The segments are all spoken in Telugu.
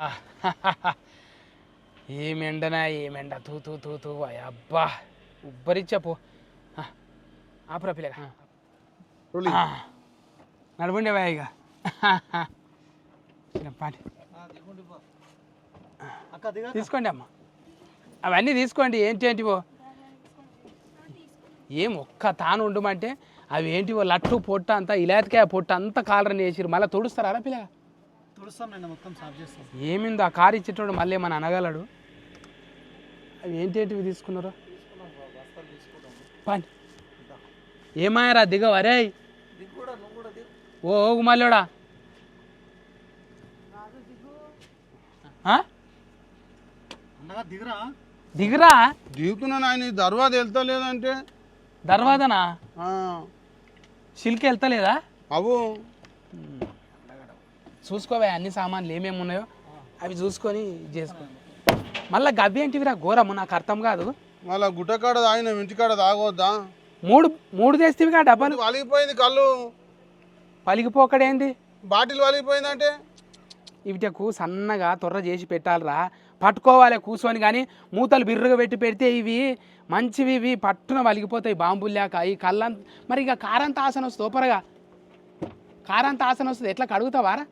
ఏమెండనా ఏమెండ తూ తూ తూ తూ. అబ్బా. ఉబ్బరిచ్చా పో ఆ, ఆపురా పిల్లగా. ఆ, నడవండి వా ఇక. పాటి. తీసుకోండి అమ్మ. అవన్నీ తీసుకోండి. ఏంటి ఏంటివో ఏం ఒక్క తాను ఉండమంటే అవి ఏంటివో లట్టు పొట్ట అంతా ఇలాతికాయ పొట్ట అంతా కాలరని వేసిరు మళ్ళీ తుడుస్తారా పిల్లగా? ఏమిందో ఆ కారు ఇచ్చేటోడు మళ్ళీ ఏమన్నా అనగలడు? అవి ఏంటేంటివి తీసుకున్నారు? పని. ఏమాయరా దిగవరే ఓ ఓగు మళ్ళోడా దిగరా. దిగురా? దిగుతున్నాను ఆయన దర్వాజ వెళ్తా లేదంటే దర్వాదనా ఆ, సిల్క్ వెళ్తలేదా? అవు. చూసుకోవే అన్ని సామాన్లు ఏమేమి ఉన్నాయో అవి చూసుకొని చేసుకో. మళ్ళీ గవ్వి ఏంటివిరా ఘోరము నాకు అర్థం కాదు. మళ్ళా గుట్టకాడ తాగిన ఇంటికాడ తాగొద్దా? మూడు మూడు తెస్తేవిగా డబ్బాలు? వలిగిపోయింది కళ్ళు. పలిగిపోకడేంది బాటిల్ వలిగిపోయిందంటే? ఇవిటకు సన్నగా తొర్ర చేసి పెట్టాలిరా. పట్టుకోవాలి కూర్చొని కానీ మూతలు బిర్రగా పెట్టి పెడితే ఇవి మంచివి ఇవి పట్టున వలిగిపోతాయి బాంబులు లేక ఈ కళ్ళంత మరి ఇక కారంత ఆసన వస్తుంది ఓపరగా కారంత ఆసన వస్తుంది. ఎట్లా కడుగుతావారా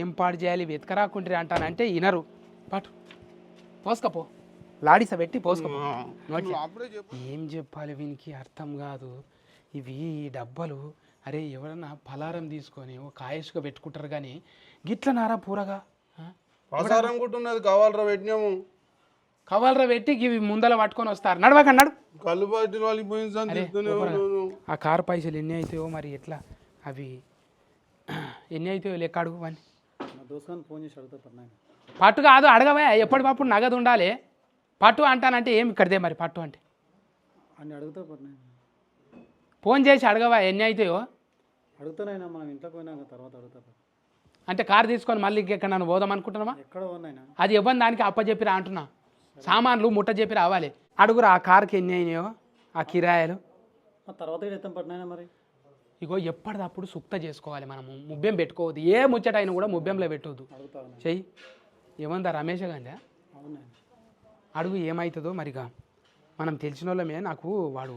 ఏం పాడు చేయాలి? వెతకరాకుంటే అంటానంటే ఇనరు. పట్టు పోసుకపో. లాడిస పెట్టి పోసుకపో. చెప్పు. ఏం చెప్పాలి వీనికి? అర్థం కాదు. ఇవి ఈ డబ్బాలు అరే ఎవరన్నా పలారం తీసుకొని ఒక కాయసుగా పెట్టుకుంటారు కానీ గిట్ల నారా పూరగా? ప్రసారం కుట్టున్నది కావాలరా పెట్టినాము. కవర్ర పెట్టి ఇవి ముందల పట్టుకొని వస్తారు. నడవక నడు. కళ్ళు బాటిల్ ఆ కారు పైసలు ఎన్ని అవుతాయో మరి ఎట్లా? అవి ఎన్ని అవుతాయో లెక్క అడుగు అని ఫోన్ చేసి అడుగుతా పట్టు కాదు అడగవే. ఎప్పటికప్పుడు నగదు ఉండాలి. పట్టు అంటానంటే ఏం ఇక్కడదే మరి పట్టు అంటే? అడుగుతా ఫోన్ చేసి అడగవా ఎన్ని అవుతాయో. అడుగుతానైనా మనం ఇంట్లోకి పోయినాక తర్వాత అడుగుతా. అంటే కారు తీసుకొని మళ్ళీ ఇంకెక్కడ నన్ను పోదాం ఎక్కడ ఉన్నాయినా అది ఇవ్వని దానికి అప్పచెప్పిరా అంటున్నా? సామాన్లు ముట్ట చెప్పి రావాలి. అడుగురా ఆ కారుకి ఎన్ని అయినాయో ఆ కిరాయిలు? తర్వాత ఇక్కడ ఎత్తాం పడినాయన మరి? ఇగో ఎప్పటిదప్పుడు సుక్త చేసుకోవాలి మనము ముబ్బెం పెట్టుకోవద్దు. ఏ ముచ్చట అయినా కూడా ముబ్బెంలో పెట్టవద్దు. చెయ్యి. ఏమందా రమేష్ అవునాయన అడుగు ఏమవుతుందో మరిగా. మనం తెలిసిన వాళ్ళమే నాకు వాడు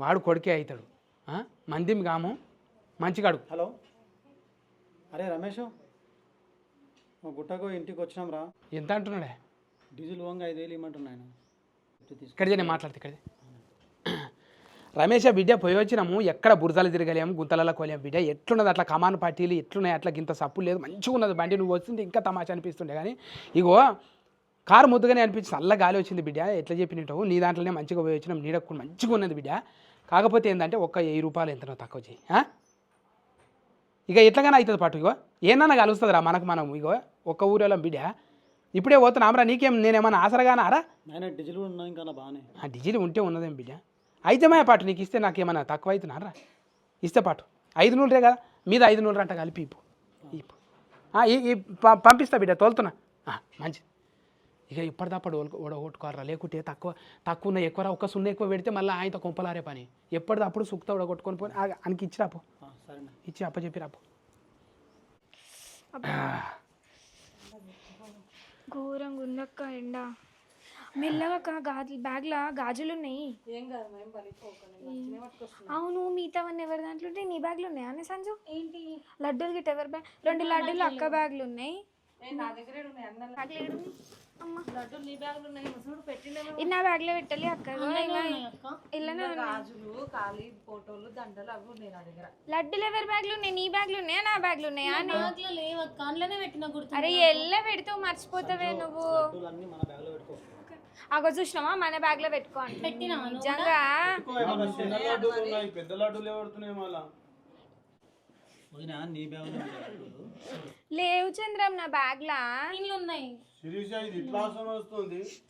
వాడు కొడుకే అవుతాడు? మందిం కాము మంచిగా అడుగు. హలో. అరే రమేష్ మా గుట్టకు ఇంటికి వచ్చినాం రా ఎంత అంటున్నాడే? డీజిల్ వంగ ఐదు వేలు ఇవ్వమంటున్నాయన తీసుకు ఇక్కడిదే నేను మాట్లాడితే రమేష్ బిడ్డ పోయి వచ్చినాము. ఎక్కడ బురదలు తిరగలేము గుంతలలో కోలేము. బిడ్డ ఎట్లున్నది? అట్లా కమాన్ పార్టీలు ఎట్లున్నాయి? అట్లా గింత సప్పు లేదు. మంచిగా ఉన్నది బండి. నువ్వు వస్తుంటే ఇంకా తమాషా అనిపిస్తుండే. కానీ ఇగో కారు ముద్దుగానే అనిపించి చల్ల గాలి వచ్చింది బిడ్డ. ఎట్లా చెప్పినట్టు? నీ దాంట్లోనే మంచిగా పోయి వచ్చినాం. నీడకు మంచిగా ఉన్నది బిడ్డ. కాకపోతే ఏంటంటే ఒక్క వెయ్యి రూపాయలు ఎంతనో తక్కువ చేయి? ఇక ఎట్లాగానే అవుతుంది పాటు ఇగో. ఏమన్నా కలుస్తుందిరా మనకు మనం ఇగో. ఒక్క ఊరిలో బిడ్డ. ఇప్పుడే పోతున్నామరా నీకేం నేనేమన్నా ఆసరగానారా ఆయన డీజిల్ కూడా ఉన్నాయి ఇంకా బాగానే. ఆ డిజిల్ ఉంటే ఉన్నదేం బిడ్డ? అయితే మా పాటు నీకు ఇస్తే నాకేమన్నా తక్కువ అవుతున్నారా ఇస్తే పాటు. ఐదు నూరులే కదా? మీద ఐదు నూరు అంట కలిపి ఇప్పు. ఇప్పు. పంపిస్తా బిడ్డ తోలుతున్నా. ఆ, మంచిది. ఇక ఇప్పటిదప్పుడు ఓడ ఓట్టుకోరా లేకుంటే తక్కువ తక్కువ ఉన్న ఎక్కువ ఒక్క సున్న ఎక్కువ పెడితే మళ్ళీ ఆయనతో కొంపలారే పని. ఎప్పటిదప్పుడు సుక్త ఉడగొట్టుకొని పోయి ఆయనకి ఇచ్చిరాపు ఆ, సరేనా. ఇచ్చి అప్పచెప్పి రాపు ఘోరంగా ఉందక్క ఎండ. మెల్లగా అక్క గాజు బ్యాగ్లో గాజులు ఉన్నాయి అవును మిగతావన్నీ ఎవరి దాంట్లో ఉంటాయి? నీ బ్యాగ్లు ఉన్నాయా అనే సంజు? ఏంటి? లడ్డూలు గిట్ట ఎవరి బ్యాగ్ రెండు లడ్డూలు అక్క బ్యాగ్లు ఉన్నాయి బ్యాగ్లు ఏడున్నాయి? అమ్మ. ఇది నా బ్యాగ్లో పెట్టాలి అక్క. ఇలానే ఉన్నాయి. గాజులు ఖాళీ ఫోటోలు దండలు అవి ఉన్నాయి నా దగ్గర. లడ్డూలు ఎవరి బ్యాగ్లు ఉన్నాయి? నీ బ్యాగ్లు ఉన్నాయా? నా బ్యాగ్లు ఉన్నాయా? అని బ్యాగ్లో లేవక్క అందులోనే పెట్టిన గుర్తు అరే ఎల్ల పెడితే మర్చిపోతావే నువ్వు. అన్ని మన బ్యాగ్లో పెట్టుకో. అగో చూసినావా? మన బ్యాగ్లో పెట్టుకో అంటుంది. పెట్టినా నిజంగా? పెద్ద లడ్డూలు ఎవడుతున్నాయి మళ్ళా. లేవు చంద్రం నా బ్యాగ్ లా. ఉన్నాయి.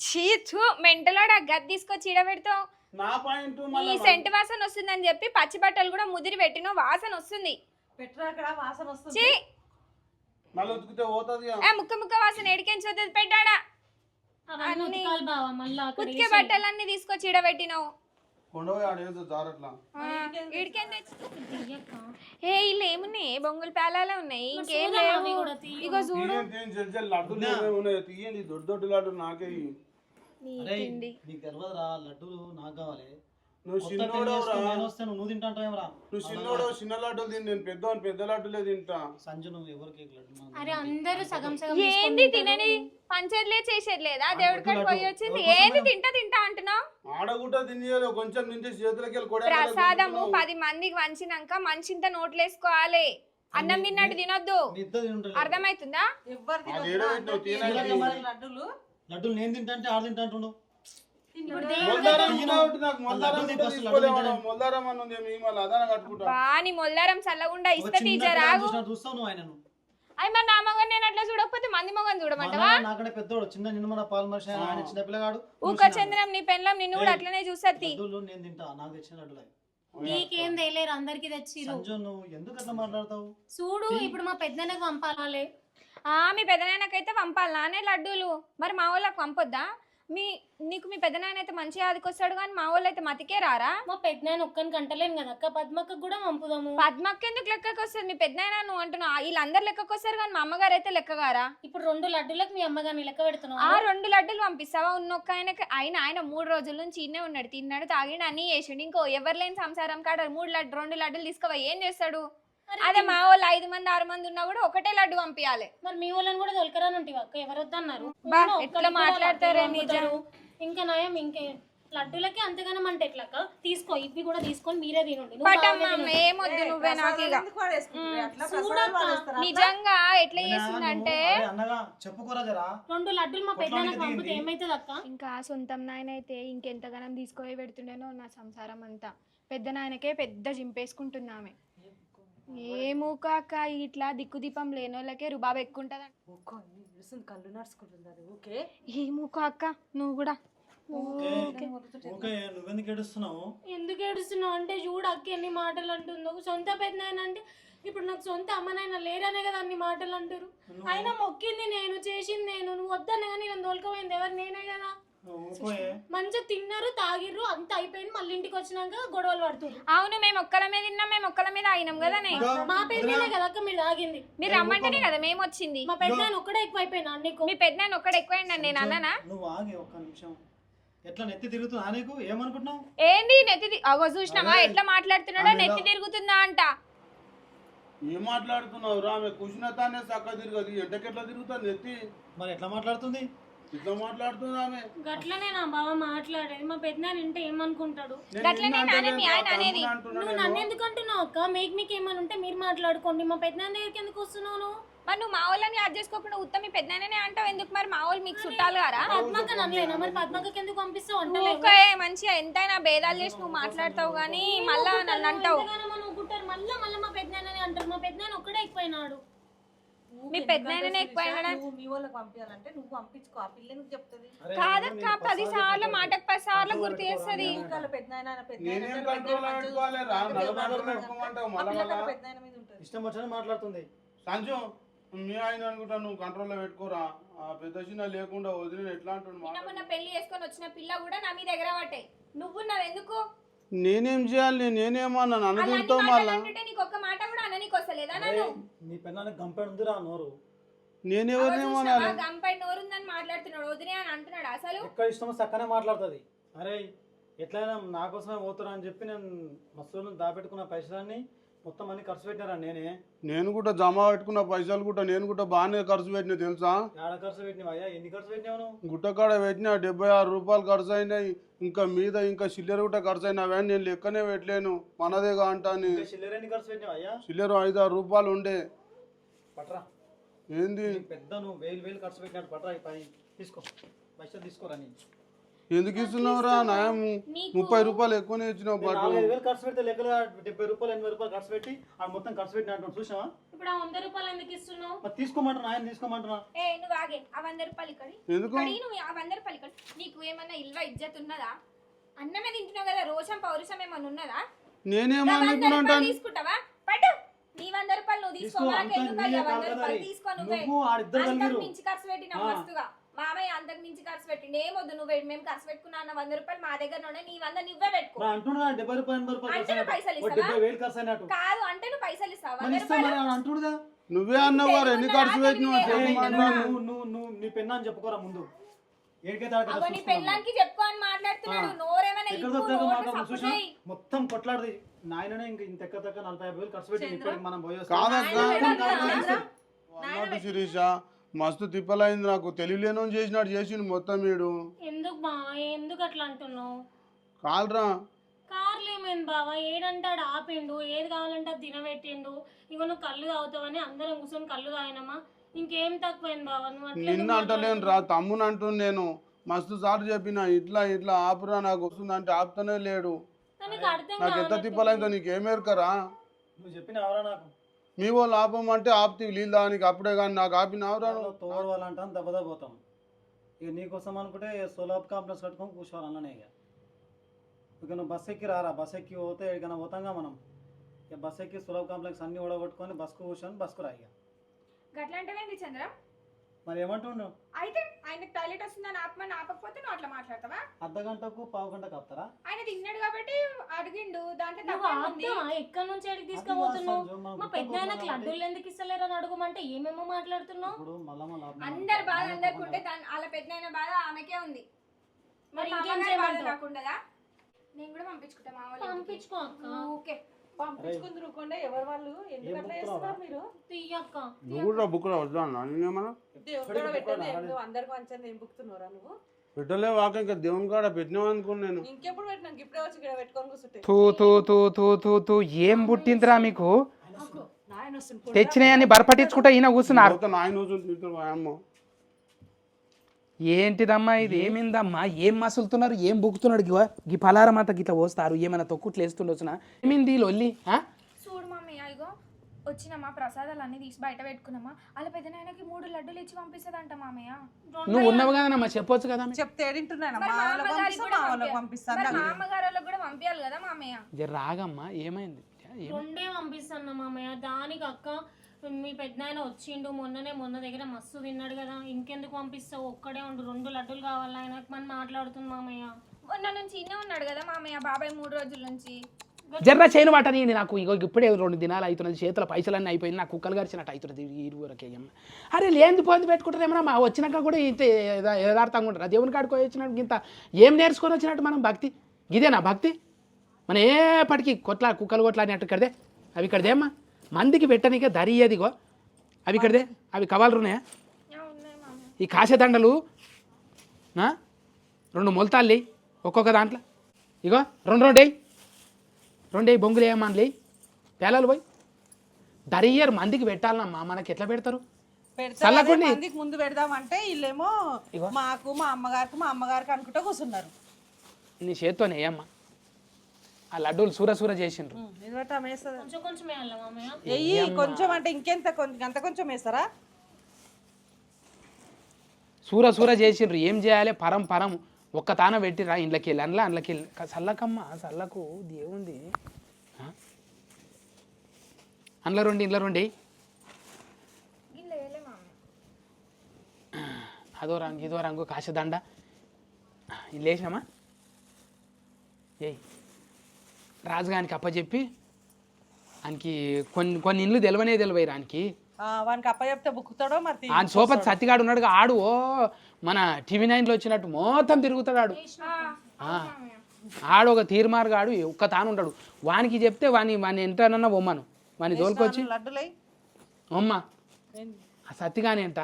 చీచు మెంటలోడా గది తీసుకొచ్చి పాయింట్ ఈ సెంట్ వాసన వస్తుందని చెప్పి పచ్చి బట్టలు కూడా ముదిరి పెట్టిన వాసన వస్తుంది. పెట్టరా అక్కడ? వాసన వస్తుంది. ముక్క ముక్క వాసన ఎడికెంచి వద్దది పెట్టాడా? అక్కడ ఉతికే బట్టలన్నీ తీసుకొచ్చి తీయక్క ఏ ఇల్లు ఏమున్నాయి? బొంగులు పేలాలే ఉన్నాయి. ఇంకేం లేవు. ఇగో చూడు. దొడ్డు దొడ్డు లడ్డు నాకే నీకు తెలియదురా లడ్డూలు నాకు కావాలి. నువ్వు కొత్త పెళ్ళి చిన్నోడవురా చేసుకుని నేను వస్తాను నువ్వు తింటాంటావేమరా నువ్వు చిన్నోడు చిన్న లడ్డూలు తిని నేను పెద్ద పెద్ద లడ్డూలే తింటా. సంజు నువ్వు ఎవరికి లడ్డు మనకు అరే అందరూ సగం సగం ఏంది తినని? పంచర్లే చేసేది లేదా దేవుడి కాడ పోయి వచ్చింది ఏంది తింటా తింటా అంటున్నావు? ఆడగుట్ట తినేయాలి కొంచెం నింటే చేతులకి వెళ్ళి కొడే ప్రసాదము పది మందికి వంచినాక మంచింత నోట్లేసుకోవాలి. అన్నం తిన్నట్టు తినొద్దు. మీ ఇద్దరు తింటారు అర్థమవుతుందా? ఎవ్వరు అది ఏడో పెట్టినావు, తినాలి. లడ్డులు? లడ్డూలు నేను తింటా అంటే ఆడు తింటా అంటుండు. బాని మొల్లారం చల్లగుండా ఇస్త టీచర్ పిల్లని ఆగు. చూసినట్టు చూస్తావు నువ్వు ఆయనను. అయ్యి మరి నా మగన్ నేను అట్లా చూడకపోతే మంది మగన్ చూడమంటావా? మా నాకంటే పెద్దోడు చిన్న నిన్న మన పాలు మనిషి ఆయన ఆయన చిన్న పిల్లగాడు. ఊక చంద్రం నీ నిన్ను కూడా అట్లనే చూసత్తి లడ్డూలు నేను తింటా నాకు తెలియరు అందరికి తెచ్చిరు. సంజు నువ్వు ఎందుకు అట్లా మాట్లాడతావు? చూడు ఇప్పుడు మా పెద్దనకు పంపాలి. ఆ మీ పెదనాయనకైతే పంపాలి నానే లడ్డూలు. మరి మా వాళ్ళకి పంపొద్దా? మీ నీకు మీ పెదనాయన అయితే మంచిగా ఆదికొస్తాడు కానీ మా వాళ్ళు అయితే మతికే రారా? మా పెద్దనాయన ఒక్కని కంటలేను కదా అక్క. పద్మక్కకు కూడా పంపుదాము. పద్మక్క ఎందుకు లెక్కకి వస్తుంది? మీ పెద్దనాయన నువ్వు అంటున్నావు వీళ్ళందరు లెక్కకు వస్తారు కానీ మా అమ్మగారు అయితే లెక్కగారా? ఇప్పుడు రెండు లడ్డులకు మీ అమ్మగారిని లెక్క ఆ పెడుతున్నావు రెండు లడ్డూలు పంపిస్తావా? ఉన్నొక్క ఆయనకి ఆయన ఆయన మూడు రోజుల నుంచి ఇన్నే ఉన్నాడు. తిన్నాడు తాగిండు అన్ని చేసిండు. ఇంకో ఎవరు లేని సంసారం కాడ మూడు లడ్డు రెండు లడ్డులు తీసుకుపోయి ఏం చేస్తాడు? అదే మా వాళ్ళు ఐదు మంది ఆరు మంది ఉన్నా కూడా ఒకటే లడ్డు పంపించాలి మరి మీ వాళ్ళని కూడా దొలకరానంటి అక్క ఎవరు వద్దన్నారు ఎట్లా మాట్లాడతారే నిజం. ఇంకా నయం ఇంకే లడ్డూలకి అంతగానం అంటే ఎట్లక్క? తీసుకో ఇవి కూడా తీసుకొని మీరే తినండి. నువ్వు. ఏమొద్దు నాకు? నిజంగా ఎట్లా చేసిందంటే రెండు లడ్డూలు మా కొట్లాడితే పంపితే? ఏమైతుంది అక్క ఇంకా సొంతం నాయన అయితే ఇంకెంతగానం తీసుకొని పెడుతుండేనో నా సంసారం అంతా. పెద్ద నాయనకే పెద్ద జింపేసుకుంటుంది ఆమె ఏమో కాక ఇట్లా దిక్కు దీపం లేనోళ్ళకే రుబాబు ఎక్కువ ఉంటుందంట ఊకో, విసుగు కళ్ళు నడుచుకుంటుంది అది. ఓకే. ఏమో కాక నువ్వు కూడా. ఓకే. ఓకే. నువ్వెందుకు ఏడుస్తున్నావు? ఎందుకు ఏడుస్తున్నావు? అంటే చూడు అక్క ఎన్ని మాటలు అంటుందో. సొంత పెద్దనాయన అంటే ఇప్పుడు నాకు సొంత అమ్మనైనా లేరనే కదా అన్ని మాటలు అంటారు అయినా మొక్కింది నేను చేసింది నేను. నువ్వు వద్దనే కానీ నేను తోలుకపోయింది ఎవరు? నేనే కదా. మంచిగా తిన్నారు తాగిర్రు అంత అయిపోయింది మళ్ళీ ఇంటికి వచ్చినాక గొడవలు పడుతుంది అవును మేము ఒక్కల మీద తిన్నాం మేము ఒక్కల మీద ఆగినాం కదనే ఇగో, మా పేరు మీదే కదా అక్క మీరు తాగింది. మీరు రమ్మంటేనే కదా మేము వచ్చింది. మా పెద్దనాయన ఒక్కడే ఎక్కువ అయిపోయినా నీకు. మీ పెద్ద ఒక్కడ ఎక్కువైండి నేను అన్నానా నువ్వు ఆగి ఒక్క నిమిషం. ఎట్లా నెత్తి తిరుగుతున్నా నీకు? ఏమనుకుంటున్నావు? ఏంది నెత్తి అగో చూసినావా? ఎట్లా మాట్లాడుతున్నాడో నెత్తి తిరుగుతుందా అంట. ఏం మాట్లాడుతున్నావు రా తిరగదు. ఎంటకెట్లా తిరుగుతుంది ఎత్తి మరి ఎట్లా మాట్లాడుతుంది? ఇట్లా గట్లనే నా బావ మాట్లాడేది. మా అంటే ఏమనుకుంటాడు? నేను గట్లనే నిన్ను నానే మీ ఆయన అనేది. నువ్వు నేను. నన్ను ఎందుకు అంటున్నావు అక్క? మీకు మీకు ఏమని ఉంటే మీరు మాట్లాడుకోండి. మా పెద్దనాన్న దగ్గరికి ఎందుకు వస్తున్నావు నువ్వు? మరి నువ్వు మా వాళ్ళని యాడ్ చేసుకోకుండా ఉత్తమ మీ పెద్దనే అంటావు ఎందుకు? మరి మా వాళ్ళు మీకు చుట్టాలు గారా? మరి పద్మక్కకి ఎందుకు పంపిస్తావు మంచిగా ఎంతైనా భేదాలు చేసి నువ్వు మాట్లాడతావు కానీ మళ్ళా నన్ను అంటావు. గుట్టారు మళ్ళీ మళ్ళీ మా పెద్దనాన్నని అంటారు. మా పెద్దనాన్న ఒక్కడే ఎక్కువైనాడు మీ అయినాడా? నువ్వు మీ వాళ్ళకి పంపించాలంటే నువ్వు పంపించుకో. ఆ పిల్ల ఎందుకు చెప్తుంది? అరే, కాదక్క నేను పది సార్లు మాటకు పది సార్లు గుర్తు చేస్తుంది. వాళ్ళ మీద ఉంటుంది. ఇష్టం వచ్చిన మాట్లాడుతుంది. సంజు మీ ఆయన అనుకుంటా నువ్వు కంట్రోల్లో పెట్టుకోరా? ఆ పెద్ద చిన్న లేకుండా వదిలిన ఎట్లా మాట. పెళ్ళి చేసుకొని వచ్చిన పిల్ల కూడా నా మీద నువ్వున్నావు ఎందుకు నేనేం చేయాలి? నేనేమన్నా నన్ను మళ్ళా? నీకు ఒక్క మాట కూడా వస్తలేదా అరే, నన్ను? నీ పెన్నానికి గంపెడు ఉందిరా నోరు. నోరుందని మాట్లాడుతున్నాడు అని అంటున్నాడు అసలు? ఎక్కడ ఇష్టమో చక్కనే మాట్లాడుతుంది. అరే ఎట్లయినా నా కోసమే పోతున్నా అని చెప్పి నేను మస్తులను దాపెట్టుకున్న పైసలన్నీ మొత్తం అన్ని ఖర్చు పెట్టినారా నేనే? నేను కూడా జమ పెట్టుకున్న పైసలు కూడా నేను కూడా బాగానే ఖర్చు పెట్టిన తెలుసా? ఏడ ఖర్చు ఎన్ని ఖర్చు పెట్టినావు గుట్టకాడ పెట్టిన డెబ్బై ఆరు రూపాయలు ఖర్చు అయినాయి. ఇంకా మీద ఇంకా చిల్లర కూడా ఖర్చు అయినా నేను లెక్కనే పెట్టలేను. మనదేగా అంటాను ఇంకా చిల్లర ఎన్ని ఖర్చు చిల్లర ఐదు ఆరు రూపాయలు ఉండే. పట్రా. ఏంది? పెద్ద నువ్వు వేలు వేలు ఖర్చు పెట్టినట్టు పట్రా ఈ పని. తీసుకో. పైసలు తీసుకోరా నీ ఎందుకు ఇస్తున్నావురా నాయం ముప్పై రూపాయలు ఎక్కువనే ఇచ్చినావు బట్ నాలుగైదు వేలు ఖర్చు పెడితే లెక్కలుగా డెబ్బై రూపాయలు ఎనభై రూపాయలు ఖర్చు పెట్టి ఆ మొత్తం ఖర్చు పెట్టినట్టు చూసావా ఇప్పుడు ఆ వంద రూపాయలు ఎందుకు ఇస్తున్నావు? మరి తీసుకోమంటున్నా ఆయన తీసుకోమంటున్నా. ఏ నువ్వు ఆగే. ఆ వంద రూపాయలు ఇక్కడ. ఎందుకు? ఇక్కడ నువ్వు ఆ వంద రూపాయలు ఇక్కడ. నీకు ఏమన్నా ఇల్వ ఇజ్జత్ ఉన్నదా? అన్నమే తింటున్నావు కదా రోషం పౌరుషం ఏమన్నా ఉన్నదా? తీసుకుంటావా? పట్టు. నీ వంద రూపాయలు నువ్వు వంద రూపాయలు. తీసుకో నువ్వే. ఆడిద్దరు మించి ఖర్చు పెట్టినావు. మామయ్య అంతకు మించి ఖర్చు పెట్టిండు. ఏమొద్దు నువ్వు పెట్టి- మేము ఖర్చు పెట్టుకున్నా అన్న వంద రూపాయలు మా దగ్గర నీ వంద నువ్వే పెట్టుకో. అంటున్నా డెబ్బై రూపాయలు అంటే నువ్వు పైసలు ఇస్తావా? కాదు అంటే నువ్వు పైసలు ఇస్తావు? అంటుడుగా నువ్వే అన్నావు ఎన్ని ఖర్చు పెట్టినావు ఏయ్, ఏయ్, చెప్పమన్నా నువ్వు నువ్వు నువ్వు నీ పెన్నా అని చెప్పుకోరా ముందు. నీ. పెళ్ళానికి చెప్పుకో అని మాట్లాడుతున్నాడు. నోరేమైనా. మొత్తం కొట్లాడది నాయననే ఇంక ఇంత తక్క నలభై యాభై వేలు ఖర్చు పెట్టి మనం పోయి శిరీష. మస్తు తిప్పలైంది నాకు. తెలియలేనో చేసినట్టు చేసిండు మొత్తం వీడు. ఎందుకు బావ ఎందుకు అట్లా అంటున్నావు? కాలరా. కార్లు ఏమైంది బావ? ఏడంటాడు ఆపిండు. ఏది కావాలంటే అది తినబెట్టిండు. ఇక నువ్వు కళ్ళు తాగుతావని అందరం కూర్చొని కళ్ళు తాగినమా? ఇంకేం తక్కువైంది బావ? నువ్వు అట్లా నిన్న ఎందుకు అంటలేను రా తమ్ముని అంటున్నాను నేను. మస్తు సార్లు చెప్పిన ఇట్లా ఇట్లా ఆపురా నాకు వస్తుందంటే ఆపుతూనే లేడు. తనకి అర్థం నాకు ఎంత తిప్పలైందో నీకు ఏమేరకరా నువ్వు చెప్పిన ఎవరా నాకు. మీ వాళ్ళు ఆపమంటే ఆపుతీ నీళ్ళు దానికి అప్పుడే కానీ నాకు ఆపినావురా నువ్వు? తోడు వాళ్ళంటాం దెబ్బదా పోతాం ఇక నీకోసం అనుకుంటే సోలాబ్ కాంప్లెక్స్ కట్టుకొని కూర్చోవాలి అన్ననే ఇక. ఇక నువ్వు బస్ ఎక్కి రారా? బస్ ఎక్కి పోతే ఎక్కడికైనా పోతాంగా మనం. ఇక బస్ ఎక్కి సులభ్ కాంప్లెక్స్ అన్ని ఓడగొట్టుకొని బస్కు కూర్చొని బస్కు రా ఇక. గట్లంటవేంది చంద్రం? మరి ఏమంటుండు అయితే ఆయనకు టాయిలెట్ వస్తుందని ఆపమని ఆపకపోతే నువ్వు అట్లా మాట్లాడతావా? అర్ధ గంటకు పావు గంటకు ఆపుతారా ఆయన తిన్నాడు కాబట్టి అడిగిండు దాంట్లో నువ్వు తప్పేముంది? ఆపుతావా ఎక్కడి నుంచి ఎక్కడికి తీసుకుపోతున్నావు మా పెద్ద ఆయనకు లడ్డూలు ఎందుకు ఇస్తలేరు అని అడుగుమంటే ఏమేమో మాట్లాడుతున్నావు? ఇప్పుడు మళ్ళా అందరి బాధ అందరికి ఉంటే. దాని వాళ్ళ పెద్ద బాధ ఆమెకే ఉంది. మరి మా ఇంకేం బాధ చేయమంటావు? నాకు ఉండదా నేను కూడా పంపించుకుంటా మా వాళ్ళ. పంపించుకో అక్క. ఓకే. పంపించుకుందరు ఊరుకోండి ఎవరు వాళ్ళు? ఎందుకు ఏం అట్లా బుక్కురావా? చేస్తున్నారు మీరు? తీయక్క నువ్వు కూడా బుక్ వద్దా నేనేమన్నా దేవుడు కూడా పెట్టండి ఏం నువ్వు అందరికి మంచిగా ఏం బుక్తున్నారా నువ్వు? పెట్టలే వాక ఇంకా దేవుని కాడ పెట్టినావు అనుకుని నేను. ఇంకెప్పుడు పెట్టినాక ఇప్పుడే వచ్చి ఇక్కడ పెట్టుకొని కూర్చుంటే. తూ తూ తూ తూ తూ తూ ఏం పుట్టిందిరా మీకు? తెచ్చినాయని బరపట్టించుకుంటా ఈయన కూర్చున్నారు. నాయన ఏంటిదమ్మా ఇది? ఏమిందమ్మా? ఏం మసులుతున్నారు? ఏం బుక్కుతున్నాడు గివ గీ పలారం అంతా గిట్ల పోస్తారు. ఏమైనా తొక్కుట్లు వేస్తుండొచ్చునా ఏమింది లొల్లి? ఆ? చూడు మమ్మీ ఇగో వచ్చినమ్మా ప్రసాదాలు అన్ని తీసి బయట పెట్టుకున్నామా? వాళ్ళ పెద్దనాయనకి మూడు లడ్డూలు ఇచ్చి పంపిస్తుందంట మామయ్య. నువ్వు ఉన్నావు కదనమ్మా చెప్పొచ్చు కదా చెప్తే ఏడింటున్నాను మరి మా మా వాళ్ళకి అమ్మగారికి పంపిస్తా కూడా మా వాళ్ళకి పంపి- పంపిస్తాను మరి మా అమ్మగారు వాళ్ళకి కూడా పంపించాలి కదా మామయ్య? రాగమ్మా ఏమైంది? ఏం- రెండే పంపిస్తాను మామయ్య. దానికి అక్క మీ పెద్ద వచ్చిండు మొన్ననే మొన్న దగ్గర మస్తు తిన్నాడు కదా. ఇంకెందుకు పంపిస్తావు? ఒక్కడే ఉండు. రెండు లడ్డూలు కావాలి? ఆయనకు మనం మాట్లాడుతుంది మామయ్య. మొన్న నుంచి ఇన్నే ఉన్నాడు కదా మామయ్య బాబాయ్ మూడు రోజుల నుంచి. జర్ర చేయను వాటని నాకు? ఇగో ఇప్పుడే రెండు దినాలు అవుతున్నది చేతుల పైసలన్నీ అయిపోయింది నాకు కుక్కలు గరిచినట్టు అవుతున్నది ఈ ఇరువురకే అరే లేని పోంది పెట్టుకుంటారేమన్నా మా. వచ్చినాక కూడా ఇంత యథా- యథార్థంగా ఉంటారు. దేవుని కాడికి వచ్చినట్టు ఇంత ఏం నేర్చుకొని వచ్చినట్టు మనం భక్తి? ఇదేనా భక్తి? మన ఏపటికి కొట్లా కుక్కలు కొట్లాడినట్టు ఇక్కడదే? అవి ఇక్కడదేమ్మా మందికి పెట్టనీకే దరియదిగో అవి ఇక్కడదే? అవి కవాలు ఉన్నాయా? ఆ, ఉన్నాయి మామయ్య ఈ కాసేదండలు ఆ? రెండు మొలతాళ్ళు ఒక్కొక్క దాంట్లో. ఇగో రెండు రెండు వేయి రెండు వేయి బొంగులు వేయమని పేలాలు పోయి. దరియర్ మందికి పెట్టాలన్నమ్మా మనకి ఎట్లా పెడతారు? పెడితే చల్లకుండి. మందికి ముందు పెడదామంటే వీళ్ళేమో ఇగో. మాకు మా అమ్మగారికి మా అమ్మగారికి అనుకుంటా కూర్చున్నారు నీ చేత్తోనే వేయమ్మా ఆ లడ్డూలు సూర సూర చేసిండ్రు. కొంచెం అంటే ఇంకెంత కొంచెం అంత కొంచెం వేస్తారా? సూర సూర చేసిండ్రు. ఏం చేయాలి? పరం పరం. ఒక్క తాన పెట్టిరా ఇంట్లోకి వెళ్ళి. అందులో అందులోకి వెళ్ళి. క- చల్లకమ్మ చల్లకు. దేవుంది? అందులో రెండు ఇంట్లో రెండు అదో రంగు ఇదో రంగు కాశదండ లేచినామా ఏయ్. రాజుగానికి అప్పచెప్పి ఆయనకి కొన్ని కొన్ని ఇండ్లు తెలవనే తెలివై రానికి. ఆ, వానికి అప్ప చెప్తే బుక్కుతాడో మరి ఆయన సోపతి సత్తిగాడు ఉన్నాడు ఆడు ఓ మన టీవీ నైన్లో వచ్చినట్టు మొత్తం తిరుగుతాడు ఆడు. ఆ. ఆడు ఒక తీర్మార్గాడు ఒక్క తాను ఉంటాడు. వానికి చెప్తే వాని వాని ఎంతనన్నా బొమ్మను. వాని తోలుకొచ్చి లడ్డులై? అమ్మ ఆ సత్తిగాని అంట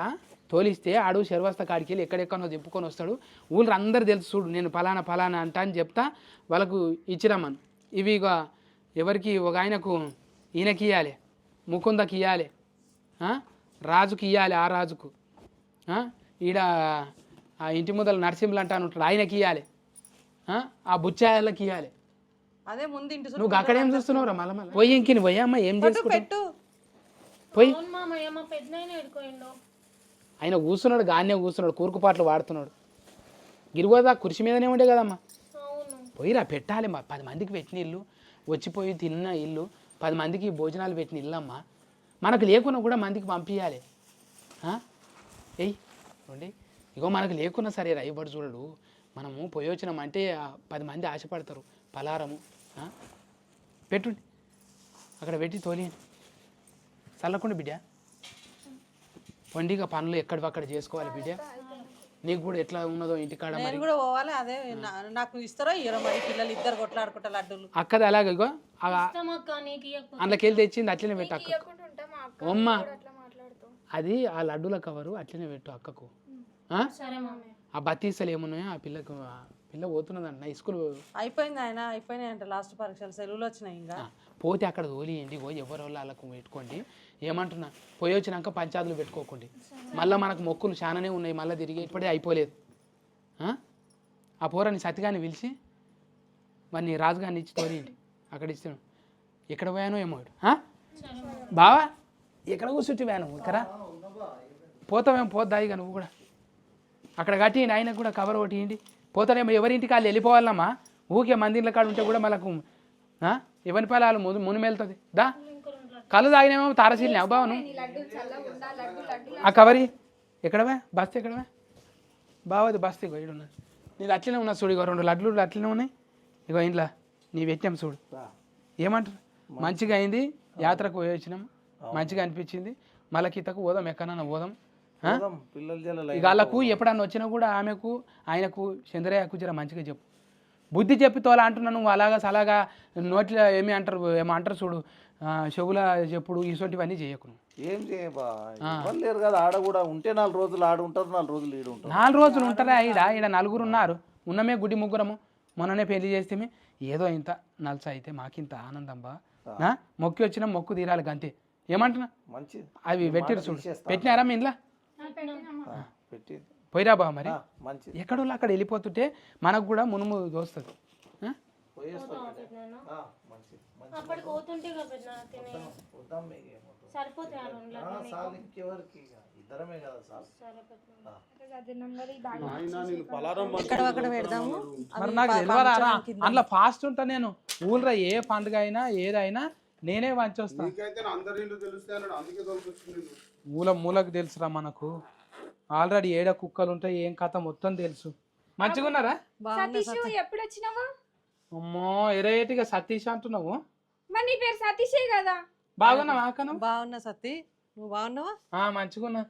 తోలిస్తే ఆడు శర్వస్త కాడికి వెళ్ళి ఎక్కడెక్కడో చెప్పుకొని వస్తాడు. ఊళ్ళో అందరు తెలుసు చూడు నేను ఫలానా ఫలానా అంట అని చెప్తా వాళ్ళకు ఇచ్చిరమ్మను. ఇవి ఇక ఎవరికి ఒక ఆయనకు ఈయనకి ఇవ్వాలి ముకుందకి ఇవ్వాలి ఆ? రాజుకి ఇవ్వాలి ఆ రాజుకు. ఆ? ఈడ ఆ ఇంటి ముందర నరసింహులు అంటాను ఉంటాడు ఆయనకి ఇవ్వాలి ఆ? ఆ బుచ్చాయాలకి ఇవ్వాలి అదే ముందు ఇంటి నువ్వు అక్కడేం చూస్తున్నావురా మళ్ళీ మళ్ళీ. పోయి ఇంకిని పోయమ్మ ఏం చుట్టూ చేసుకుంటావు? పెట్టు. పోయి. ఆయన కూర్చున్నాడు గానే కూర్చున్నాడు కూరుకుపాట్లు వాడుతున్నాడు. గిరిగోదా కుర్చీ మీదనే ఉండే కదమ్మా. పోయిరా పెట్టాలి మా పది మందికి పెట్టిన ఇల్లు వచ్చిపోయి తిన్న ఇల్లు పది మందికి భోజనాలు పెట్టిన ఇల్లు అమ్మా మనకు లేకున్నా కూడా మందికి పంపించాలి ఎయ్ రండి ఇగో మనకు లేకున్నా సరే రా చూడడు. మనము పోయి అంటే పది మంది ఆశపడతారు పలారము. పెట్టుండి. అక్కడ పెట్టి తోలియండి. చల్లకుండా బిడ్డ. పండిగ పనులు ఎక్కడివక్కడ చేసుకోవాలి బిడ్డ. నీకు కూడా ఎట్లా ఉన్నదో ఇంటికాడ మరి? నేను కూడా పోవాలి అదే నా- నాకు ఇస్తారో ఇయ్యరో మరి పిల్లలు ఇద్దరు కొట్లాడుకుంటా లడ్డూలు. అక్కది అలాగే ఇగో ఆ- ఇష్టమక్క నీకు ఇయ్యకపోతే. అందులోకి వెళ్ళి తెచ్చింది అట్లనే పెట్టు అక్క ఇవ్వకుండా ఉంటా మా అక్క అమ్మ. అది ఆ లడ్డూల కవరు అట్లనే పెట్టు అక్కకు. ఆ? సరే మమ్మీ ఆ బత్తీసలు ఏమున్నాయో ఆ పిల్లకు ఆ పిల్ల పోతున్నదంట స్కూల్ అయిపోయింది ఆయన అయిపోయినాయి అంట లాస్ట్ పరీక్షలు సెలవులు వచ్చినాయి ఇంకా. పోతే అక్కడ తోలియండి ఓ ఎవరి వాళ్ళు వాళ్ళకు పెట్టుకోండి. ఏమంటున్నా? పోయి వచ్చినాక పంచాదులు పెట్టుకోకండి. మళ్ళీ మనకు మొక్కులు చాలానే ఉన్నాయి మళ్ళీ తిరిగి ఇప్పుడే అయిపోలేదు. ఆ? పోరాని పోరని సతిగాని పిలిచి మరి నీ రాజుగారిని ఇచ్చి తోలియండి. అక్కడ ఇస్తాను ఎక్కడ పోయానో ఏమో వాడు. బావా ఎక్కడ కూర్చుంటే పోయాను ఇక్కడ? పోతావేమో పోద్దాయి ఇక నువ్వు కూడా. అక్కడ కట్టి ఆయనకు కూడా కవర్ కొట్టియండి. పోతాడేమో ఎవరింటికి వాళ్ళు వెళ్ళిపోవాలమ్మా? ఊకే మందిర్ల కాడ ఉంటే కూడా మనకు ఎవరి పాలు వాళ్ళు మును మునిమెళ్తుంది దా. కళ్ళు తాగినేమో తారసీలని అబ్బావను లడ్డు చల్లగా ఉందా లడ్డు లడ్డు ఆ కవరి ఎక్కడవా? బస్తీ ఎక్కడవా? బావది బస్తీ ఇగో ఉన్నది నీది అట్లనే ఉన్నా చూడు ఇగో రెండు లడ్లు అట్లనే ఉన్నాయి. ఇగో ఇంట్లో నీ పెట్టాం చూడు. ఏమంటారు? మంచిగా అయింది. యాత్రకు పోయి వచ్చినాం. మంచిగా అనిపించింది. మళ్ళీ కితకు పోదాం ఎక్కడన్నా పోదాం ఆ? పిల్లలు జల ఇక వాళ్ళకు ఎప్పుడన్నా వచ్చినా కూడా ఆమెకు ఆయనకు చంద్రయ్యకు జర మంచిగా చెప్పు. బుద్ధి చెప్పి తోలా అంటున్నా నువ్వు అలాగా సలాగా నోట్లో ఏమి అంటారు ఏమో అంటారు చూడు. చెవుల చెప్పుడు ఇటువంటివన్నీ చేయకు. ఏం చేయబా లేరు కదా ఆడ కూడా ఉంటే నాలుగు రోజులు ఆడ ఉంటారు నాలుగు రోజులు ఈడ ఉంటారు నాలుగు రోజులు ఉంటారా ఈడ? ఈడ నలుగురు ఉన్నారు. ఉన్నమే గుడి ముగ్గురము. మొన్ననే పెళ్ళి చేస్తే ఏదో ఇంత నల్స అయితే మాకింత ఆనందం బా నా? మొక్కి వచ్చిన మొక్కు తీరాలి గంతే. ఏమంటున్నా? మంచిది. అవి పెట్టిరు చూడు. పెట్టినారా మీ ఇంట్లో? పెట్టి పోయిరా బా మరి? మంచిది. ఎక్కడో అక్కడ వెళ్ళిపోతుంటే మనకు కూడా మునుము దోస్తుంది. మరి నాకు. అందులో ఫాస్ట్ ఉంటా నేను. ఊళ్ళో ఏ పండుగ అయినా ఏదైనా నేనే వంచొస్తా. నీకైతే నా అందరి ఇల్లు తెలుస్తే అన్నాడు. అందుకే తోలుకొచ్చింది నేను మూల మూలకు తెలుసురా మనకు. ఆల్రెడీ ఏడ కుక్కలు ఉంటాయి ఏం కథ మొత్తం తెలుసు. మంచిగా ఉన్నారా బాగుంది సతీష్. ఎప్పుడు వచ్చినావు అమ్మో ఎరేటిగా సతీష్ అంటున్నావు? మరి నీ పేరు సతీషే కదా. బాగున్నావా అక్కను బాగున్నా సత్తి నువ్వు బాగున్నావా? ఆ మంచిగున్నా.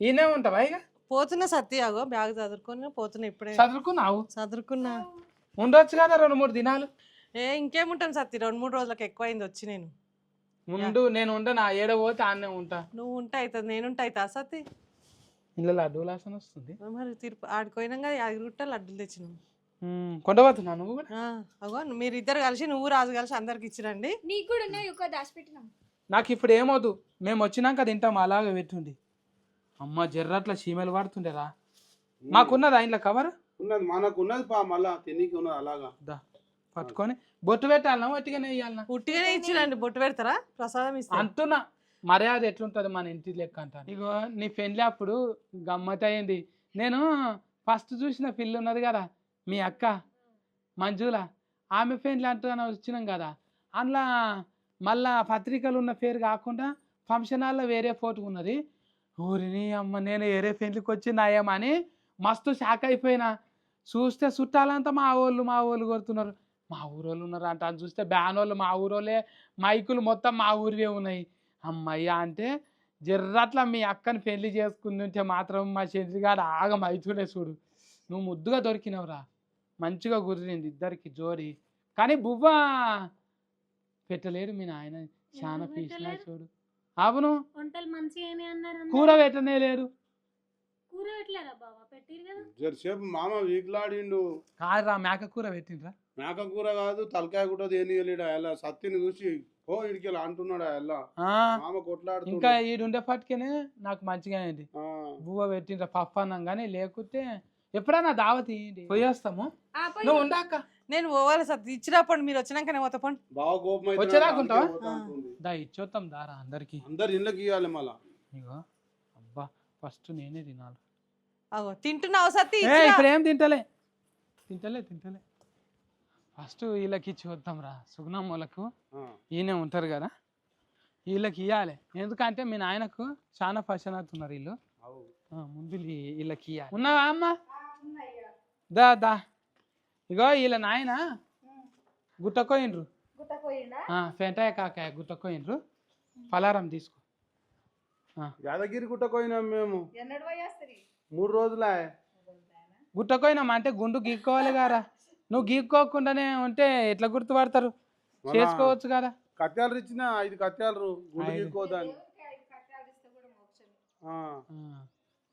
ఈయనే ఉంటావా ఇక? పోతున్నా సత్తి అగో బ్యాగ్ చదువుకొని పోతున్నా ఇప్పుడే. చదువుకున్నావు? చదువుకున్నా. ఉండొచ్చు కదా రెండు మూడు దినాలు. ఏ ఇంకేముంటాను సత్తి రెండు మూడు రోజులకు ఎక్కువైంది వచ్చి నేను. ఉండు నేను ఉంటా నా ఏడ పోతే ఆడనే ఉంటా. నువ్వు ఉంటా అవుతుంది నేనుంటా అవుతా సత్తి ఇళ్ళ లడ్డూ లాసన వస్తుంది. మరి తిరుపతి ఆడిపోయినాక యాదగిరిగుట్ట లడ్డూలు తెచ్చినాం. కొండపోతున్నా నువ్వు కూడా? ఆ, అగో మీరు ఇద్దరు కలిసి నువ్వు రాజు కలిసి అందరికి ఇచ్చిరండి. నీకు కూడా ఉన్నాయి ఒక దాచిపెట్టినాం. నాకు ఇప్పుడు ఏమవుదు మేము వచ్చినాక తింటాం అలాగే పెట్టుండి. అమ్మ జర్రట్ల చీమలు పడుతుండేరా మాకున్నదా ఇంట్లో కవర్? ఉన్నది మనకు ఉన్నది పా మళ్ళా తినికి ఉన్నది అలాగా. దా పట్టుకొని బొట్టు పెట్టాలనా వట్టిగానే వేయాలనా? ఉట్టిగానే ఇచ్చిరండి బొట్టు పెడతారా? ప్రసాదం ఇస్తా అంటున్నా మర్యాద ఎట్లుంటుంది మన ఇంటి లెక్క అంటాను ఇగో నీ పెళ్ళి అప్పుడు గమ్మత్ అయింది నేను ఫస్ట్ చూసిన పిల్లి ఉన్నది కదా మీ అక్క మంజుల ఆమె పెళ్ళి అంటున్నా వచ్చినాం కదా. అందులో మళ్ళా పత్రికలు ఉన్న పేరు కాకుండా ఫంక్షన్ హాల్లో వేరే ఫోటో ఉన్నది. ఊరిని అమ్మ నేను వేరే పెళ్ళికి అని మస్తు షాక్ అయిపోయినా. చూస్తే చుట్టాలంతా మా వాళ్ళు మా వాళ్ళు కొడుతున్నారు. మా ఊరోళ్ళు ఉన్నారు అంట అని చూస్తే బ్యాన్ వాళ్ళు మా ఊరోళ్ళే మైకులు మొత్తం మా ఊరివే ఉన్నాయి. అమ్మయ్య! అంటే జర్రట్లా మీ అక్కని పెళ్ళి చేసుకుని ఉంటే మాత్రం మా చెల్లిగాడు ఆగం అవుతుండే చూడు. నువ్వు ముద్దుగా దొరికినవురా. మంచిగా కుదిరింది ఇద్దరికి జోడి. కానీ బువ్వ పెట్టలేడు మీ నాయన. చాలా పీసినా? చూడు. అవును. కూర పెట్టనే లేడు. కూర పెట్టలేరా బావా? పెట్టిరు కదా. జరసేపు మామ వీకులాడిండు కాదురా మేక కూర పెట్టిండ్రా. మేక కూర కాదు తలకాయ కూడా దేనియలేడు అలా సత్తిని చూసి ఓ ఇడికి అంటున్నాడు అలా ఆ, మామ కొట్లాడుతుండు. ఇంకా ఈడుండే పట్టుకనే నాకు మంచిగా అయింది. బువ్వ పెట్టిండ్రా పప్పు అన్నం కానీ లేకుంటే ఎప్పుడైనా దావత్ పోయేస్తాము నువ్వు ఉండాక నేను పోవాలి సత్తి ఇచ్చినప్పుడు మీరు వచ్చినాకనే పోతా. పోండి. బాగా కోపం అవుతున్నాడు, వచ్చేదాకా అందుకే ఉంటావా? పోతా అంటుంది. దా ఇచ్చొద్దాం దారా అందరికి. అందరు ఇళ్ళకి ఇవ్వాలి మళ్ళా. ఇగో అబ్బా ఫస్ట్ నేనే తినాలి. అగో తింటున్నావు సత్తి? ఇప్పుడు ఏం తింటలే? తింటలే తింటలే. ఫస్ట్ వీళ్ళకి ఇచ్చి వద్దాం రా సుగుణమ్మలకు ఆ, ఈయనే ఉంటారు కదా. వీళ్ళకి ఇవ్వాలి ఎందుకంటే మీ నాయనకు చాలా పర్సన్ అవుతున్నారు వీళ్ళు. ఆ, ముందు వీళ్ళకి ఇవ్వాలి ఉన్నావా అమ్మ? దా దా. ఇగో వీళ్ళ నాయన గుట్టకోయిండ్రు ఆ, ఫెంటాయ కాకాయ గుట్టకోయిండ్రు పలారం తీసుకో. యాదగిరి గుట్ట పోయినాం మేము మూడు రోజులే. గుట్టకోయినాం అంటే గుండు గీక్కోవాలి గారా. నువ్వు గీక్కోకుండానే ఉంటే ఎట్లా గుర్తుపడతారు? చేసుకోవచ్చు కదా. కత్యాలు ఇచ్చిన ఐదు కత్యాలు గుండు. గీక్కోదాన్ని.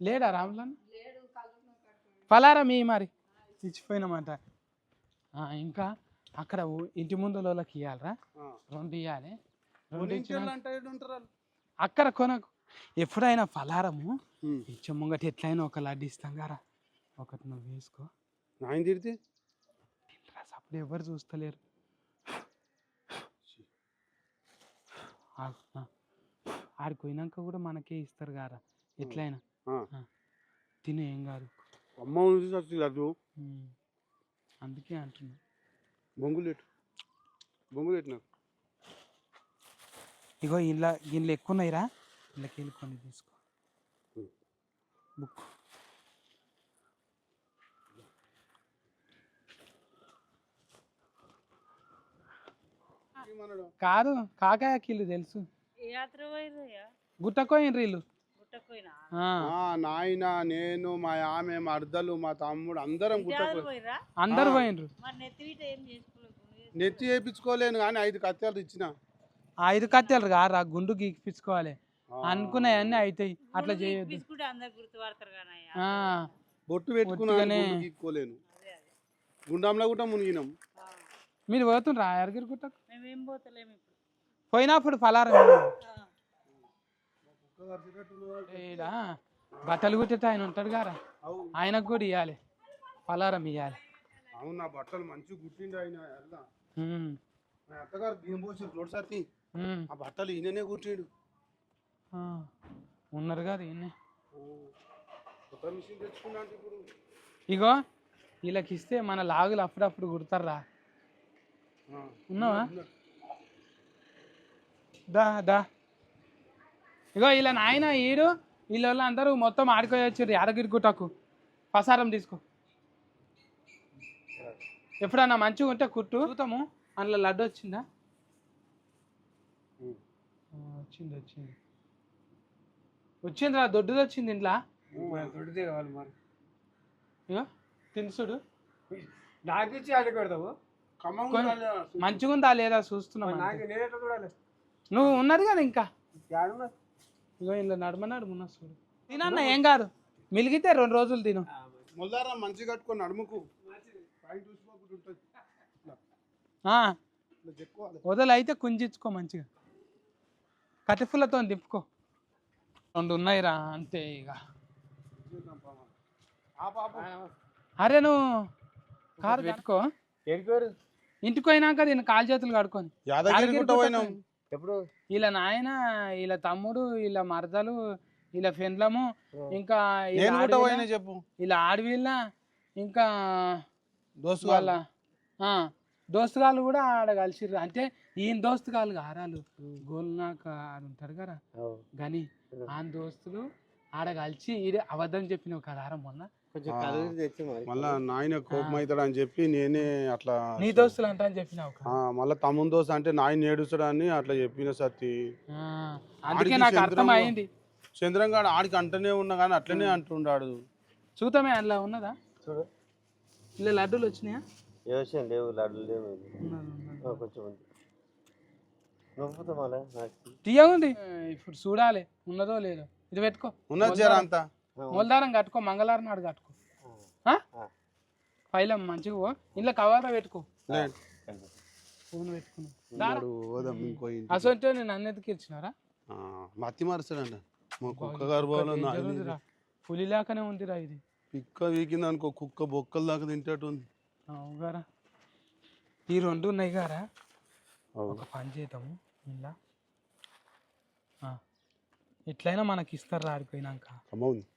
లేడా రాములన్న? పలారం ఈ మరి? ఇచ్చిపోయినామంట ఆ, ఇంకా అక్కడ ఇంటి ముందు వాళ్ళకి ఇవ్వాలరా. రెండు ఇవ్వాలి. అక్కడ కొనకు. ఎప్పుడైనా ఫలారము. ఇచ్చే ముంగట ఎట్లయినా ఒక లడ్డు ఇస్తాం గారా. ఒకటి నువ్వు వేసుకో. నాయన తిడితే? అప్పుడు ఎవరు చూస్తలేరు. ఆడికి పోయినాక కూడా మనకే ఇస్తారు గారా? ఎట్లయినా. తిను ఏం కాదు. అమ్మ. అందుకే అంటున్నా. బొంగులేటు బొంగులేటు నాకు ఇగో ఇంట్లో గిన్నెలు ఎక్కువ ఉన్నాయిరా? ఇంట్లోకి వెళ్ళి కొన్ని తీసుకో. బుక్. కాదు కాకాయ కిల్లు తెలుసు. యాత్ర పోయిర్రయ్యా గుట్టకోయిన రీళ్ళు గుట్టకపోయినా ఆ, ఆ నాయన నేను మా ఆమె మా అర్ధలు మా తమ్ముడు అందరం గుట్టకు పోయిరా అందరు. పోయినరు మరి నెత్తి వేయించుకోలేను కానీ ఐదు కత్యాలు ఇచ్చిన. ఐదు కత్తెలు కారా గుండు గీకిపించుకోవాలి. అనుకున్నాయన్నీ అవుతాయి అట్లా చేయొద్దు. ఆ, బొట్టు పెట్టుకున్నాను గుండంలో కూడా మునిగినాం. మీరు పోతుండ్రా ఎరగిరి గుట్టకు? పోయినప్పుడు ఫలారం. ఈడ బట్టలు కుట్టేట ఆయన ఉంటాడు గారా? ఆయనకు కూడా ఇవ్వాలి ఫలారం ఇవ్వాలి అవును నా బట్టలు మంచిగా గుట్టిండు ఆయన మా అత్తగారు బియ్యం పోసి రోడ్ ఉమ్, ఆ బట్టలు ఈయననే కుట్టిండు. ఆ, ఉన్నారు కదా ఇప్పుడు. ఇగో వీళ్ళకి ఇస్తే మన లాగులు అప్పుడప్పుడు కుడతారా. ఉన్నావా? దా దా. ఇగో వీళ్ళ నాయన ఈడు వీళ్ళ అందరూ మొత్తం ఆడుకొని వచ్చారు యాదగిరి గుట్టకు పసారం తీసుకో. ఎప్పుడన్నా మంచిగా ఉంటే కుట్టు. చూద్దాము. అందులో లడ్డు వచ్చిందా? వచ్చింది వచ్చింది. వచ్చిందిరా దొడ్డుది వచ్చింది ఇంట్లో. దొడ్డిదే కావాలి మరి. ఇగో తినుసుడు నాకు ఇచ్చి ఆడ మంచిగా ఉందా లేదా చూస్తున్నాం మరి అంతే. నాకు నేనేట చూడాలి? నువ్వు ఉన్నది కదా ఇంకా? ఇగో ఇలా నడమ నడుమున్నా చూడు. తినన్న ఏం కాదు. మిలిగితే రెండు రోజులు తిను. మొల్లారా మంచిగా కట్టుకొని నడుముకు. వదలు అయితే కుంజించుకో మంచిగా. కటిఫులతో దింపుకో. రెండు ఉన్నాయిరా అంతే ఇక అరే నువ్వు కారు పెట్టుకో ఎడిపోయారు ఇంటికి పోయినాక దీన్ని కాలు చేతులు కడుకొని ఎప్పుడు? వీళ్ళ నాయన వీళ్ళ తమ్ముడు వీళ్ళ మరదలు వీళ్ళ ఫెండ్లము ఇంకా చెప్పు. వీళ్ళ ఆడవిళ్ళ ఇంకా దోస్తు వాళ్ళ ఆ, దోస్తుగాళ్ళు కూడా ఆడ కలిసిర్రు. అంటే ఈయన దోస్తుగాళ్ళు ఆరాలు గోల్నాక ఆడ ఉంటారు కదా. గని ఆ దోస్తులు ఆడ కలిసి ఈడే అబద్ధం చెప్పిన ఒక ఆధారం మొన్న మళ్ళా నాయన కోపం అవుతాడు అని చెప్పి నేనే అట్లా నీ దోస్తులు అంట అని చెప్పిన ఒక. ఆ, మళ్ళా తమ్ముని దోశ అంటే నాయన ఏడుస్తాడు అని అట్లా చెప్పిన సత్తి. అందుకే ఆడికి నాకు అర్థం చంద్రంలో- అయింది చంద్రంగాడు ఆడికి అంటనే ఉన్నా కానీ అట్లనే అంటుండాడు. చూద్దామే అందులో ఉన్నదా? చూడు. ఇలా లడ్డూలు వచ్చినాయా? లేవు లడ్డు లేవు. కొంచెం తీయగుంది. ఇప్పుడు చూడాలి ఉన్నదో లేదో. ఇది పెట్టుకో. ఉన్నది జర అంతా. ఆ, మొలదారం కట్టుకో మంగళవారం నాడు కట్టుకో. పైలం మంచిగా పో. ఇంట్లో కవర్ పెట్టుకో. ఫోన్ పెట్టుకున్నావు. అసలు నేను నన్ను ఎందుకు ఇచ్చినారా ఆ, మత్తి మారుస్తాడంట. మా కుక్క గర్భంలో. పులి లాగానే ఉందిరా ఇది. పిక్క వీకింది అనుకో కుక్క బొక్కల దాకా తింటట్టు ఉంది అవుగారా ఈ రెండు ఉన్నాయి గారా? ఒక పని చేద్దాము ఇలా. ఎట్లయినా మనకి ఇస్తారు ఆడిపోయినాక అమ్మవుంది ఉమ్.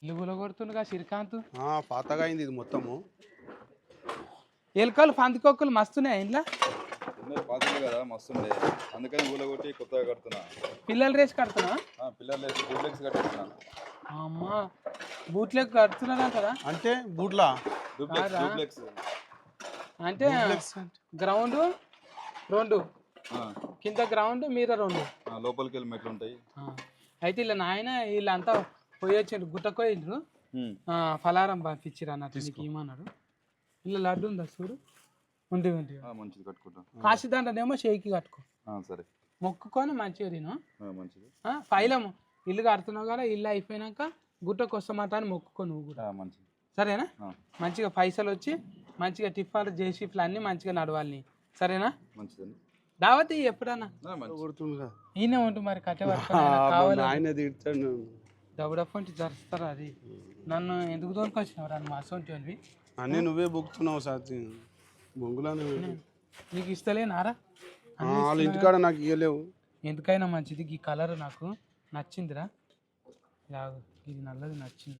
ఇల్లు శ్రీకాంత్? పాతగా అయింది ఇది మొత్తము. ఎలుకలు పందికొక్కలు మస్తున్నాయి ఇంట్లో? పాతలు కదా మస్తుండే అందుకని కొత్తగా కడుతున్నా. పిల్లలు రేసి ఆ, పిల్లలు డూప్లెక్స్ కట్టిస్తున్నా అమ్మా బూట్లకు కడుతున్నారా కదా? అంటే బూట్లా? డూప్లెక్స్ కాదా? డూప్లెక్స్ అంటే? గ్రౌండ్ రెండు. కింద గ్రౌండ్ మీద రెండు లోపలికి వెళ్ళి మెట్లు ఉంటాయి. అయితే ఇలా నాయన వీళ్ళంతా పోయి వచ్చిండ్రు గుట్టకోయిండ్రు. ఫలారం పంపించిరు అన్నట్టు నీకు ఏమన్నాడు. ఇలా లడ్డు ఉందా చూడు. ఉంది ఉంది. మంచిది కట్టుకుంటా. కాశీదండనేమో షేకి కట్టుకో. సరే. మొక్కుకొని మంచిగా తిను. మంచిది. ఫైలం ఇల్లు కడుతున్నావు కదా ఇల్లు అయిపోయినాక గుట్టకు వస్తామాట అని మొక్కుకో నువ్వు కూడా. మంచిది. సరేనా. మంచిగా పైసలు వచ్చి మంచిగా టిఫాలు జేసీఫ్లు అన్నీ మంచిగా నడవాలి. సరేనా? మంచిదండి. దావత్ ఎప్పుడన్నా? కొడుతుందిగా. ఈయన ఉంటు మరి కట్టే ఆ, ఆయన తిడతాడు జరుస్తారా అది? నన్ను ఎందుకు దొరికొచ్చినావు నన్ను మా అసొంటి వాళ్ళవి అన్నీ నువ్వే బుక్కుతున్నావు సాతి. బొంగులానే పెట్టి. నీకు ఇస్తలేనారా ఆ, వాళ్ళ ఇంటికాడ నాకు ఇయ్యలేవు. ఎందుకైనా మంచిది ఈ కలర్ నాకు నచ్చిందిరా. యాగు ఇది నల్లది నచ్చింది.